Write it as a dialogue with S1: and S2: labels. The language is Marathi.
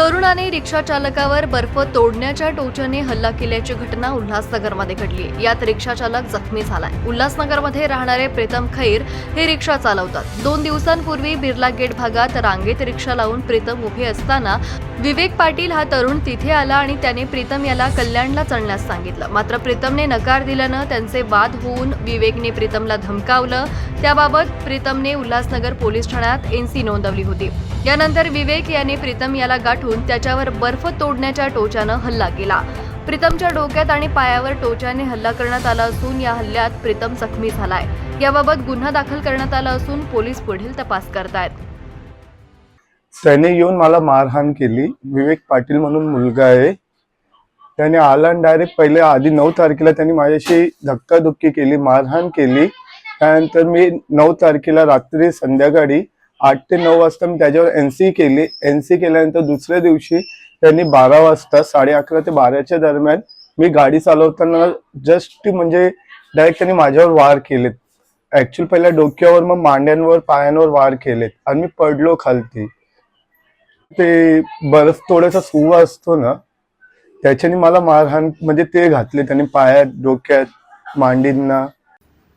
S1: तरुणाने रिक्षा चालकावर बर्फ तोडण्याच्या टोचाने हल्ला केल्याची घटना उल्हासनगरमध्ये घडली. यात रिक्षा चालक जखमी झालाय. उल्हासनगरमध्ये राहणारे प्रीतम खैर हे रिक्षा चालवतात. दोन दिवसांपूर्वी बिर्ला गेट भागात रांगेत रिक्षा लावून प्रीतम उभे असताना विवेक पाटील हा तरुण तिथे आला आणि त्याने प्रीतम याला कल्याणला चढण्यास सांगितलं. मात्र प्रीतमने नकार दिल्यानं त्यांचे वाद होऊन विवेकने प्रीतमला धमकावलं. त्याबाबत प्रीतमने उल्हासनगर पोलीस ठाण्यात एनसी नोंदवली होती. यानंतर विवेक याने प्रीतम याला गाठून त्याच्यावर बर्फ तोडण्याच्या टोचानं हल्ला केला. प्रीतमच्या डोक्यात आणि पायावर टोचाने हल्ला करण्यात आला असून या हल्ल्यात प्रीतम जखमी झालाय. याबाबत गुन्हा दाखल करण्यात आला असून पोलीस पुढील तपास करतायत.
S2: त्याने येऊन मला मारहाण केली. विवेक पाटील म्हणून मुलगा आहे. त्याने आला डायरेक्ट पहिले आधी नऊ तारखेला त्यांनी माझ्याशी धक्काधुक्की केली मारहाण केली. त्यानंतर मी नऊ तारखेला रात्री संध्याकाळी आठ ते नऊ वाजता मी त्याच्यावर एनसी केली. एनसी केल्यानंतर दुसऱ्या दिवशी त्यांनी बारा वाजता साडे अकरा ते बाराच्या दरम्यान मी गाडी चालवताना जस्ट म्हणजे डायरेक्ट त्यांनी माझ्यावर वार केलेत. ऍक्च्युअल पहिल्या डोक्यावर मग मांड्यांवर पायांवर वार केलेत. आणि मी पडलो खालती. ते बर्फ थोडासा सुवा असतो ना त्याच्याने मला मारहाण म्हणजे ते घातले त्यांनी पायात डोक्यात मांडींना.